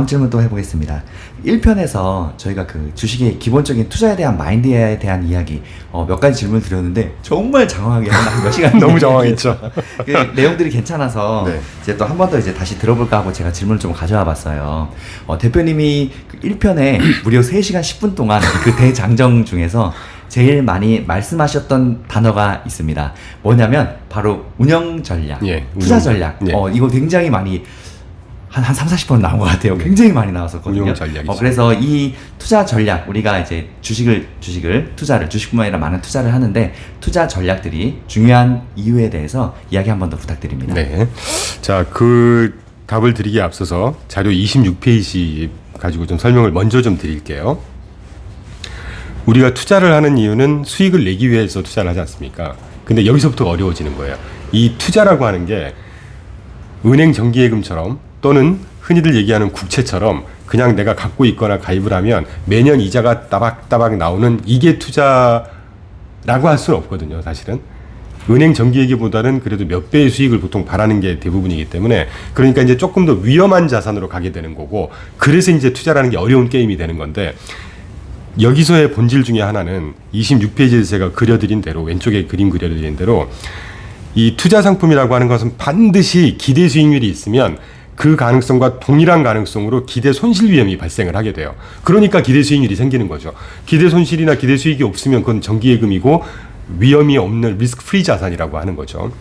다음 질문 또 해보겠습니다. 1편에서 저희가 그 주식의 기본적인 투자에 대한 마인드에 대한 이야기 어, 몇 가지 질문 드렸는데 정말 장황하게 한 몇 시간 너무 장황했죠. 그 내용들이 괜찮아서 네. 이제 또 한 번 더 이제 다시 들어볼까 하고 제가 질문을 좀 가져와 봤어요. 어, 대표님이 그 1편에 무려 3시간 10분 동안 그 대장정 중에서 제일 많이 말씀하셨던 단어가 있습니다. 뭐냐면 바로 운영 전략, 예, 투자 운영 전략. 예. 어, 이거 굉장히 많이 한, 한 3, 40번 나온 것 같아요. 굉장히 많이 나왔었거든요. 어, 그래서 이 투자 전략, 우리가 이제 주식을, 주식을, 투자를, 주식뿐만 아니라 많은 투자를 하는데 투자 전략들이 중요한 이유에 대해서 이야기 한 번 더 부탁드립니다. 네. 자, 그 답을 드리기에 앞서서 자료 26페이지 가지고 좀 설명을 먼저 좀 드릴게요. 우리가 투자를 하는 이유는 수익을 내기 위해서 투자를 하지 않습니까? 근데 여기서부터 어려워지는 거예요. 이 투자라고 하는 게 은행 정기예금처럼 또는 흔히들 얘기하는 국채처럼 그냥 내가 갖고 있거나 가입을 하면 매년 이자가 따박따박 나오는 이게 투자라고 할 수는 없거든요, 사실은. 은행 정기예기보다는 그래도 몇 배의 수익을 보통 바라는 게 대부분이기 때문에 그러니까 이제 조금 더 위험한 자산으로 가게 되는 거고 그래서 이제 투자라는 게 어려운 게임이 되는 건데 여기서의 본질 중에 하나는 26페이지에서 제가 그려드린 대로 왼쪽에 그림 그려드린 대로 이 투자 상품이라고 하는 것은 반드시 기대 수익률이 있으면 그 가능성과 동일한 가능성으로 기대 손실 위험이 발생을 하게 돼요. 그러니까 기대 수익률이 생기는 거죠. 기대 손실이나 기대 수익이 없으면 그건 정기예금이고 위험이 없는 리스크 프리 자산이라고 하는 거죠.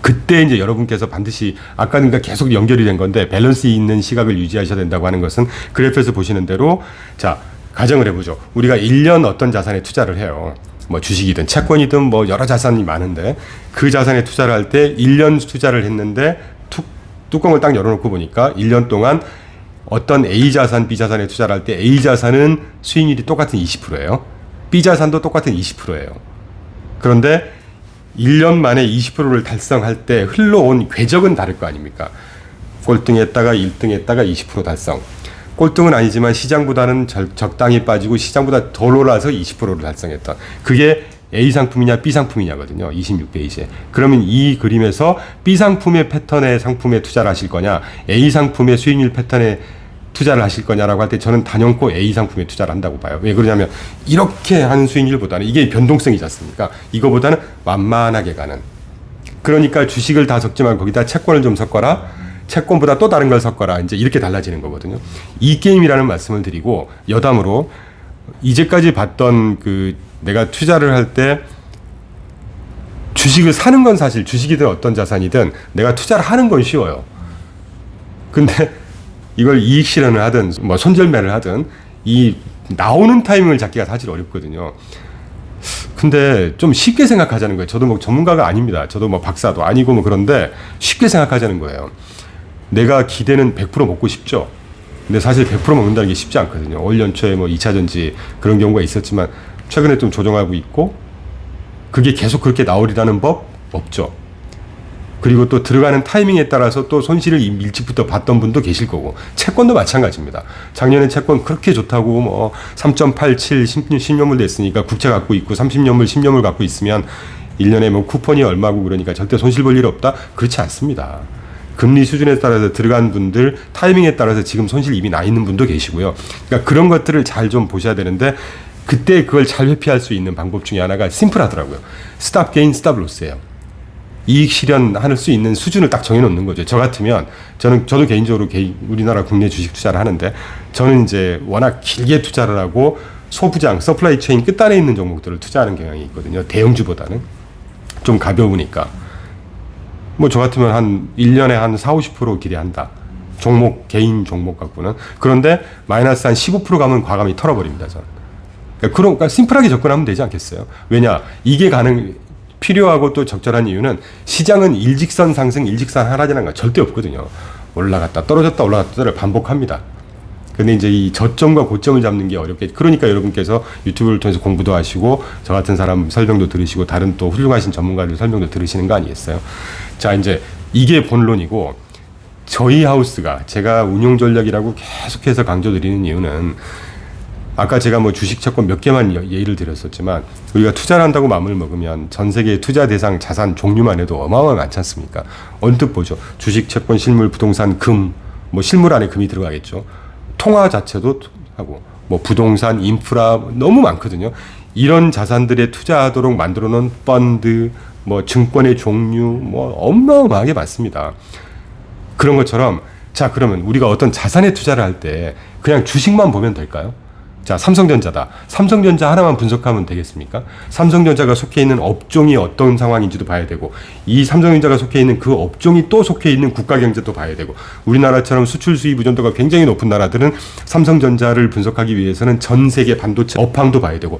그때 이제 여러분께서 반드시 아까 그러니까 계속 연결이 된 건데 밸런스 있는 시각을 유지하셔야 된다고 하는 것은 그래프에서 보시는 대로 자 가정을 해보죠. 우리가 1년 어떤 자산에 투자를 해요. 뭐 주식이든 채권이든 뭐 여러 자산이 많은데 그 자산에 투자를 할 때 1년 투자를 했는데 툭 뚜껑을 딱 열어놓고 보니까 1년 동안 어떤 A 자산, B 자산에 투자를 할 때 A 자산은 수익률이 똑같은 20%예요. B 자산도 똑같은 20%예요. 그런데 1년 만에 20%를 달성할 때 흘러온 궤적은 다를 거 아닙니까? 꼴등했다가 1등했다가 20% 달성. 꼴등은 아니지만 시장보다는 절- 적당히 빠지고 시장보다 덜 올라서 20%를 달성했던. 그게 A 상품이냐 B 상품이냐거든요. 26페이지에. 그러면 이 그림에서 B 상품의 패턴의 상품에 투자를 하실 거냐, A 상품의 수익률 패턴에 투자를 하실 거냐라고 할 때 저는 단연코 A 상품에 투자를 한다고 봐요. 왜 그러냐면 이렇게 하는 수익률보다는 이게 변동성이지 않습니까? 이거보다는 완만하게 가는. 그러니까 주식을 다 말고 거기다 채권을 좀 섞어라. 채권보다 또 다른 걸 섞어라. 이제 이렇게 달라지는 거거든요. 이 게임이라는 말씀을 드리고 여담으로 이제까지 봤던 그 내가 투자를 할 때 주식을 사는 건 사실 주식이든 어떤 자산이든 내가 투자를 하는 건 쉬워요. 근데 이걸 이익 실현을 하든 뭐 손절매를 하든 이 나오는 타이밍을 잡기가 사실 어렵거든요. 근데 좀 쉽게 생각하자는 거예요. 저도 뭐 전문가가 아닙니다. 저도 뭐 박사도 아니고 뭐 그런데 쉽게 생각하자는 거예요. 내가 기대는 100% 먹고 싶죠. 근데 사실 100% 먹는다는 게 쉽지 않거든요. 올 연초에 뭐 2차 전지 그런 경우가 있었지만 최근에 좀 조정하고 있고 그게 계속 그렇게 나오리라는 법 없죠. 그리고 또 들어가는 타이밍에 따라서 또 손실을 이- 일찍부터 봤던 분도 계실 거고 채권도 마찬가지입니다. 작년에 채권 그렇게 좋다고 뭐 3.87 10년물 됐으니까 국채 갖고 있고 30년물 10년물 갖고 있으면 1년에 뭐 쿠폰이 얼마고 그러니까 절대 손실 볼 일 없다? 그렇지 않습니다. 금리 수준에 따라서 들어간 분들 타이밍에 따라서 지금 손실 이미 나 있는 분도 계시고요. 그러니까 그런 것들을 잘 좀 보셔야 되는데 그때 그걸 잘 회피할 수 있는 방법 중에 하나가 심플하더라고요. 스탑 게인 스탑 로스예요. 이익 실현할 수 있는 수준을 딱 정해놓는 거죠. 저 같으면 저는 저도 개인적으로 개인, 우리나라 국내 주식 투자를 하는데 저는 이제 워낙 길게 투자를 하고 소부장 서플라이 체인 끝단에 있는 종목들을 투자하는 경향이 있거든요. 대형주보다는 좀 가벼우니까 뭐 저 같으면 한 1년에 한 4, 50% 기대한다. 종목 개인 종목 갖고는 그런데 마이너스 한 15% 가면 과감히 털어버립니다. 저는. 그러니까 그런 그러니까 심플하게 접근하면 되지 않겠어요? 왜냐 이게 가능 필요하고 또 적절한 이유는 시장은 일직선 상승, 일직선 하락이라는 건 절대 없거든요. 올라갔다 떨어졌다 올라갔다를 반복합니다. 근데 이제 이 저점과 고점을 잡는 게 어렵게 그러니까 여러분께서 유튜브를 통해서 공부도 하시고 저 같은 사람 설명도 들으시고 다른 또 훌륭하신 전문가들 설명도 들으시는 거 아니겠어요? 자 이제 이게 본론이고 저희 하우스가 제가 운용 전략이라고 계속해서 강조드리는 이유는 아까 제가 뭐 주식 채권 몇 개만 여- 예를 드렸었지만 우리가 투자를 한다고 마음을 먹으면 전 세계 투자 대상 자산 종류만 해도 어마어마하게 많지 않습니까? 언뜻 보죠. 주식 채권 실물 부동산 금 뭐 실물 안에 금이 들어가겠죠. 통화 자체도 하고 뭐 부동산, 인프라 너무 많거든요. 이런 자산들에 투자하도록 만들어 놓은 펀드, 뭐 증권의 종류 뭐 어마어마하게 많습니다. 그런 것처럼 자 그러면 우리가 어떤 자산에 투자를 할 때 그냥 주식만 보면 될까요? 자 삼성전자다. 삼성전자 하나만 분석하면 되겠습니까? 삼성전자가 속해 있는 업종이 어떤 상황인지도 봐야 되고 이 삼성전자가 속해 있는 그 업종이 또 속해 있는 국가 경제도 봐야 되고 우리나라처럼 수출 수입 의존도가 굉장히 높은 나라들은 삼성전자를 분석하기 위해서는 전 세계 반도체 업황도 봐야 되고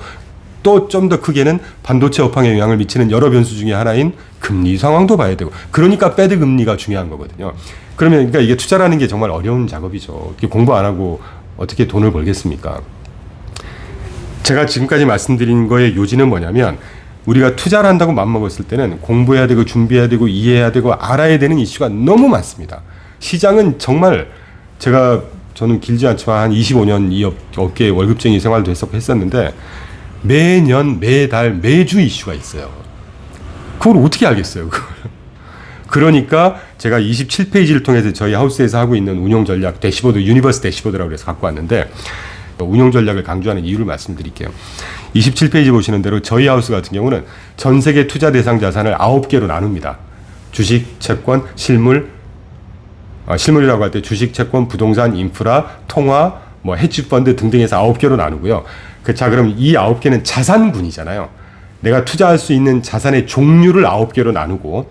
또 좀 더 크게는 반도체 업황에 영향을 미치는 여러 변수 중에 하나인 금리 상황도 봐야 되고 그러니까 패드 금리가 중요한 거거든요. 그러면 그러니까 이게 투자라는 게 정말 어려운 작업이죠. 공부 안 하고 어떻게 돈을 벌겠습니까? 제가 지금까지 말씀드린 거의 요지는 뭐냐면 우리가 투자를 한다고 마음먹었을 때는 공부해야 되고 준비해야 되고 이해해야 되고 알아야 되는 이슈가 너무 많습니다. 시장은 정말 제가 저는 길지 않지만 한 25년 이 업, 업계에 월급쟁이 생활도 했었, 했었는데 매년 매달 매주 이슈가 있어요. 그걸 어떻게 알겠어요? 그걸. 그러니까 제가 27페이지를 통해서 저희 하우스에서 하고 있는 운용 전략 대시보드 유니버스 대시보드라고 해서 갖고 왔는데 운용 전략을 강조하는 이유를 말씀드릴게요. 27페이지 보시는 대로 저희 하우스 같은 경우는 전 세계 투자 대상 자산을 9개로 나눕니다. 주식, 채권, 실물, 아, 실물이라고 할 때 주식, 채권, 부동산, 인프라, 통화, 뭐 헤지 펀드 등등해서 9개로 나누고요. 그, 자, 그럼 이 9개는 자산군이잖아요. 내가 투자할 수 있는 자산의 종류를 9개로 나누고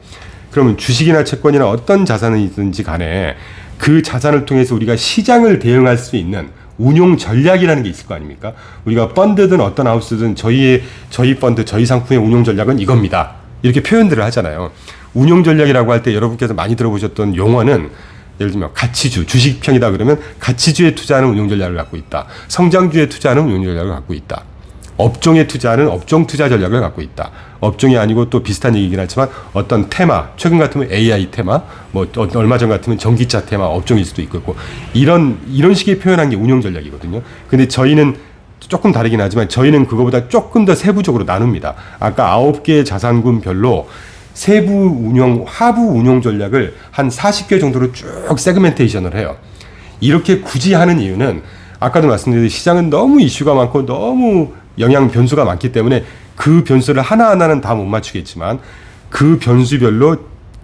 그러면 주식이나 채권이나 어떤 자산이든지 간에 그 자산을 통해서 우리가 시장을 대응할 수 있는 운용 전략이라는 게 있을 거 아닙니까? 우리가 펀드든 어떤 하우스든 저희의 저희 펀드, 저희 상품의 운용 전략은 이겁니다. 이렇게 표현들을 하잖아요. 운용 전략이라고 할 때 여러분께서 많이 들어보셨던 용어는 예를 들면 가치주, 주식평이다 그러면 가치주에 투자하는 운용 전략을 갖고 있다. 성장주에 투자하는 운용 전략을 갖고 있다. 업종에 투자하는 업종 투자 전략을 갖고 있다. 업종이 아니고 또 비슷한 얘기긴 하지만 어떤 테마, 최근 같으면 AI 테마, 뭐 어- 얼마 전 같으면 전기차 테마 업종일 수도 있고 이런 이런 식의 표현한 게 운용 전략이거든요. 근데 저희는 조금 다르긴 하지만 저희는 그거보다 조금 더 세부적으로 나눕니다. 아까 아홉 개의 자산군별로 세부 운용, 하부 운용 전략을 한 40개 정도로 쭉 세그멘테이션을 해요. 이렇게 굳이 하는 이유는 아까도 말씀드렸듯이 시장은 너무 이슈가 많고 너무 영향 변수가 많기 때문에 그 변수를 하나하나는 다 못 맞추겠지만 그 변수별로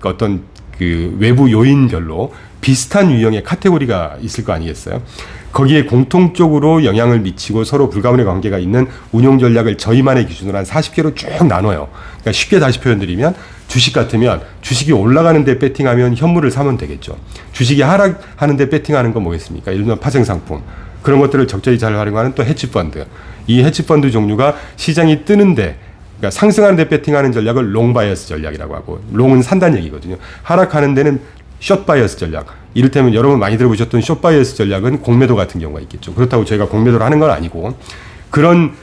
어떤 그 외부 요인별로 비슷한 유형의 카테고리가 있을 거 아니겠어요? 거기에 공통적으로 영향을 미치고 서로 불가분의 관계가 있는 운용 전략을 저희만의 기준으로 한 40개로 쭉 나눠요. 그러니까 쉽게 다시 표현드리면 주식 같으면 주식이 올라가는데 배팅하면 현물을 사면 되겠죠. 주식이 하락하는데 배팅하는 건 뭐겠습니까? 예를 들면 파생 상품. 그런 것들을 적절히 잘 활용하는 또 헤지 펀드. 이 헤지 펀드 종류가 시장이 뜨는데 그러니까 상승하는 데 배팅하는 전략을 롱 바이어스 전략이라고 하고 롱은 산다는 얘기거든요. 하락하는 데는 숏 바이어스 전략. 이를테면 여러분 많이 들어보셨던 숏 바이어스 전략은 공매도 같은 경우가 있겠죠. 그렇다고 저희가 공매도를 하는 건 아니고 그런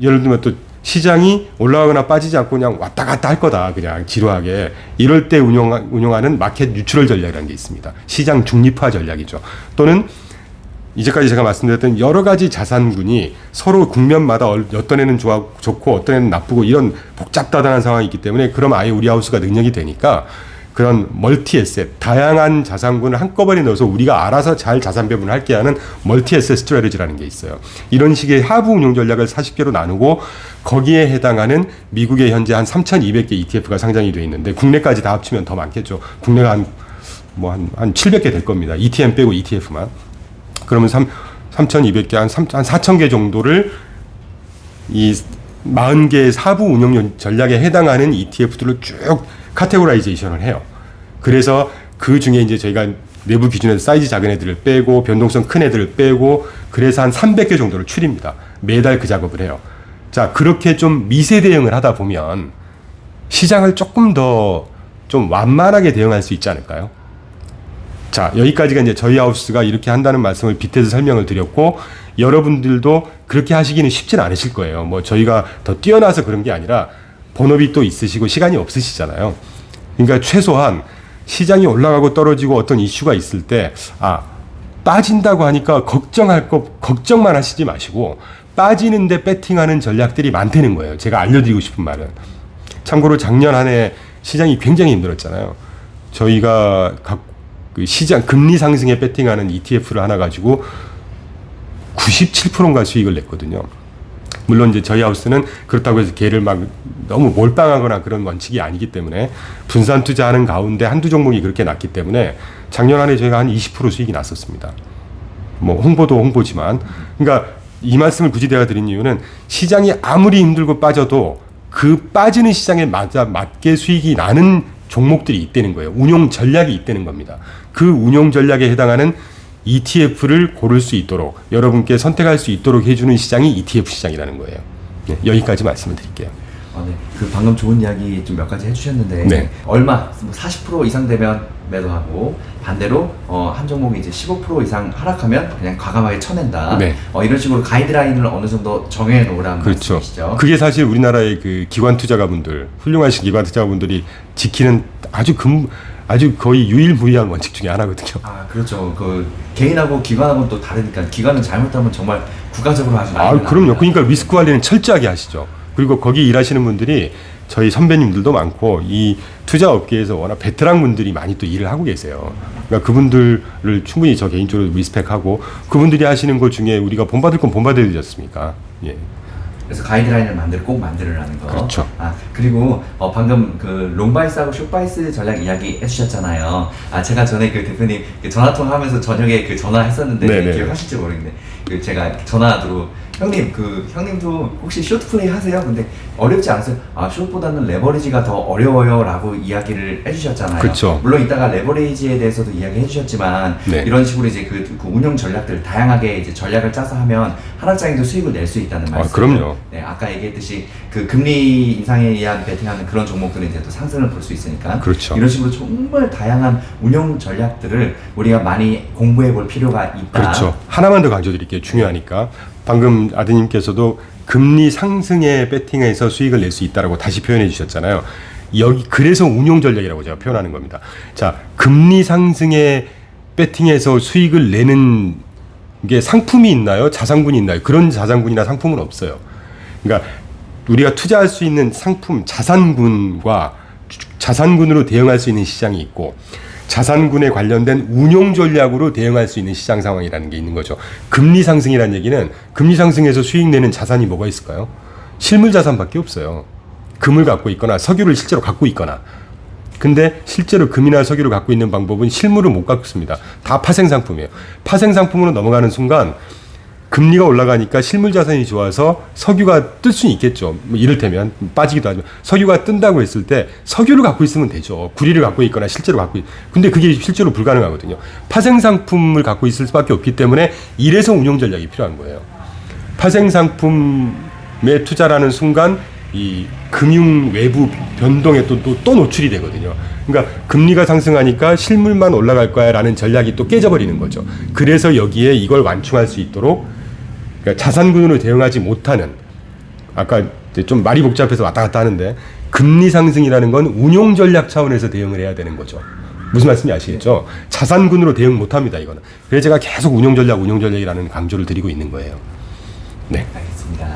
예를 들면 또 시장이 올라가거나 빠지지 않고 그냥 왔다 갔다 할 거다 그냥 지루하게 이럴 때 운용 운용하는 마켓 뉴트럴 전략이라는 게 있습니다. 시장 중립화 전략이죠. 또는 이제까지 제가 말씀드렸던 여러 가지 자산군이 서로 국면마다 얼- 어떤 애는 좋아, 좋고 어떤 애는 나쁘고 이런 복잡다단한 상황이 있기 때문에 그럼 아예 우리 하우스가 능력이 되니까 그런 멀티 에셋, 다양한 자산군을 한꺼번에 넣어서 우리가 알아서 잘 자산 배분을 할게 하는 멀티 에셋 스트레티지라는 게 있어요. 이런 식의 하부 운용 전략을 40개로 나누고 거기에 해당하는 미국의 현재 한 3,200개 ETF가 상장이 돼 있는데 국내까지 다 합치면 더 많겠죠. 국내가 한 뭐한한 700개 될 겁니다. ETN 빼고 ETF만. 그러면 3, 3,200개, 한, 3, 한 4,000개 정도를 이 40개의 사부 운영 전략에 해당하는 ETF들을 쭉 카테고라이제이션을 해요. 그래서 그 중에 이제 저희가 내부 기준에서 사이즈 작은 애들을 빼고 변동성 큰 애들을 빼고 그래서 한 300개 정도를 추립니다. 매달 그 작업을 해요. 자, 그렇게 좀 미세 대응을 하다 보면 시장을 조금 더 좀 완만하게 대응할 수 있지 않을까요? 자, 여기까지가 이제 저희 하우스가 이렇게 한다는 말씀을 빗대서 설명을 드렸고, 여러분들도 그렇게 하시기는 쉽진 않으실 거예요. 뭐 저희가 더 뛰어나서 그런 게 아니라 본업이 또 있으시고 시간이 없으시잖아요. 그러니까 최소한 시장이 올라가고 떨어지고 어떤 이슈가 있을 때, 아, 빠진다고 하니까 걱정할 거, 걱정만 하시지 마시고, 빠지는데 배팅하는 전략들이 많다는 거예요. 제가 알려드리고 싶은 말은. 참고로 작년 한 해 시장이 굉장히 힘들었잖아요. 저희가 각 그 시장 금리 상승에 베팅하는 ETF를 하나 가지고 97%인가 수익을 냈거든요. 물론 이제 저희 하우스는 그렇다고 해서 걔를 막 너무 몰빵하거나 그런 원칙이 아니기 때문에 분산 투자하는 가운데 한두 종목이 그렇게 났기 때문에 작년 안에 저희가 한 20% 수익이 났었습니다. 뭐 홍보도 홍보지만 그러니까 이 말씀을 굳이 내가 드린 이유는 시장이 아무리 힘들고 빠져도 그 빠지는 시장에 맞아 맞게 수익이 나는 종목들이 있다는 거예요. 운용 전략이 있다는 겁니다. 그 운용 전략에 해당하는 ETF를 고를 수 있도록 여러분께 선택할 수 있도록 해주는 시장이 ETF 시장이라는 거예요. 네, 여기까지 말씀을 드릴게요. 어, 네. 그 방금 좋은 이야기 좀 몇 가지 해주셨는데 네. 얼마 뭐40% 이상 되면 매도하고 반대로 어, 한 종목이 이제 15% 이상 하락하면 그냥 과감하게 쳐낸다. 네. 어, 이런 식으로 가이드라인을 어느 정도 정해 놓으라는 그렇죠. 말씀이시죠. 그게 사실 우리나라의 그 기관 투자가분들, 훌륭하신 기관 투자가분들이 지키는 아주 금 아주 거의 유일무이한 원칙 중에 하나거든요. 아 그렇죠. 그 개인하고 기관하고는 또 다르니까 기관은 잘못하면 정말 국가적으로 아주 아, 난리가 그럼요. 그러니까 리스크 관리는 철저하게 하시죠. 그리고 거기 일하시는 분들이 저희 선배님들도 많고 이 투자 업계에서 워낙 베테랑 분들이 많이 또 일을 하고 계세요. 그러니까 그분들을 충분히 저 개인적으로 리스펙하고 그분들이 하시는 것 중에 우리가 본받을 건 본받아야 되지 않습니까? 예. 그래서 가이드라인을 만들 꼭 만들으라는 거. 그렇죠. 아 그리고 어, 방금 그 롱바이스하고 숏바이스 전략 이야기 해주셨잖아요. 아 제가 전에 그 대표님 그 전화 통화하면서 저녁에 그 전화했었는데 네네. 기억하실지 모르겠는데 그 제가 전화로 형님 그 형님도 혹시 숏 플레이 하세요? 근데 어렵지 않으세요? 아 숏보다는 레버리지가 더 어려워요라고 이야기를 해주셨잖아요. 그쵸. 물론 이따가 레버리지에 대해서도 이야기해 주셨지만 네. 이런 식으로 이제 그, 그 운영 전략들 다양하게 이제 전략을 짜서 하면 하락장에도 수익을 낼 수 있다는 아, 말씀. 그럼요. 네, 아까 얘기했듯이 그 금리 인상에 의한 베팅하는 그런 종목들은 이제 또 상승을 볼 수 있으니까 그렇죠. 이런 식으로 정말 다양한 운영 전략들을 우리가 많이 공부해 볼 필요가 있다. 그렇죠. 하나만 더 강조드릴게요. 중요하니까. 방금 아드님께서도 금리 상승에 베팅해서 수익을 낼 수 있다라고 다시 표현해 주셨잖아요. 여기 그래서 운용 전략이라고 제가 표현하는 겁니다. 자, 금리 상승에 베팅해서 수익을 내는 게 상품이 있나요? 자산군이 있나요? 그런 자산군이나 상품은 없어요. 그러니까 우리가 투자할 수 있는 상품 자산군과 자산군으로 대응할 수 있는 시장이 있고 자산군에 관련된 운용 전략으로 대응할 수 있는 시장 상황이라는 게 있는 거죠. 금리 상승이라는 얘기는 금리 상승에서 수익 내는 자산이 뭐가 있을까요? 실물 자산밖에 없어요. 금을 갖고 있거나 석유를 실제로 갖고 있거나. 근데 실제로 금이나 석유를 갖고 있는 방법은 실물을 못 갖습니다. 다 파생 상품이에요. 파생 상품으로 넘어가는 순간 금리가 올라가니까 실물 자산이 좋아서 석유가 뜰 수는 있겠죠. 뭐 이를테면 빠지기도 하지만 석유가 뜬다고 했을 때 석유를 갖고 있으면 되죠. 구리를 갖고 있거나 실제로 갖고 있. 근데 그게 실제로 불가능하거든요. 파생 상품을 갖고 있을 수밖에 없기 때문에 이래서 운용 전략이 필요한 거예요. 파생 상품에 투자라는 순간 이 금융 외부 변동에 또, 또, 또 노출이 되거든요. 그러니까 금리가 상승하니까 실물만 올라갈 거야 라는 전략이 또 깨져버리는 거죠. 그래서 여기에 이걸 완충할 수 있도록 그러니까 자산군으로 대응하지 못하는 아까 좀 말이 복잡해서 왔다 갔다 하는데 금리 상승이라는 건 운용 전략 차원에서 대응을 해야 되는 거죠. 무슨 말씀인지 아시겠죠? 자산군으로 대응 못 합니다, 이거는. 그래서 제가 계속 운용 전략, 운용 전략이라는 강조를 드리고 있는 거예요. 네. 알겠습니다.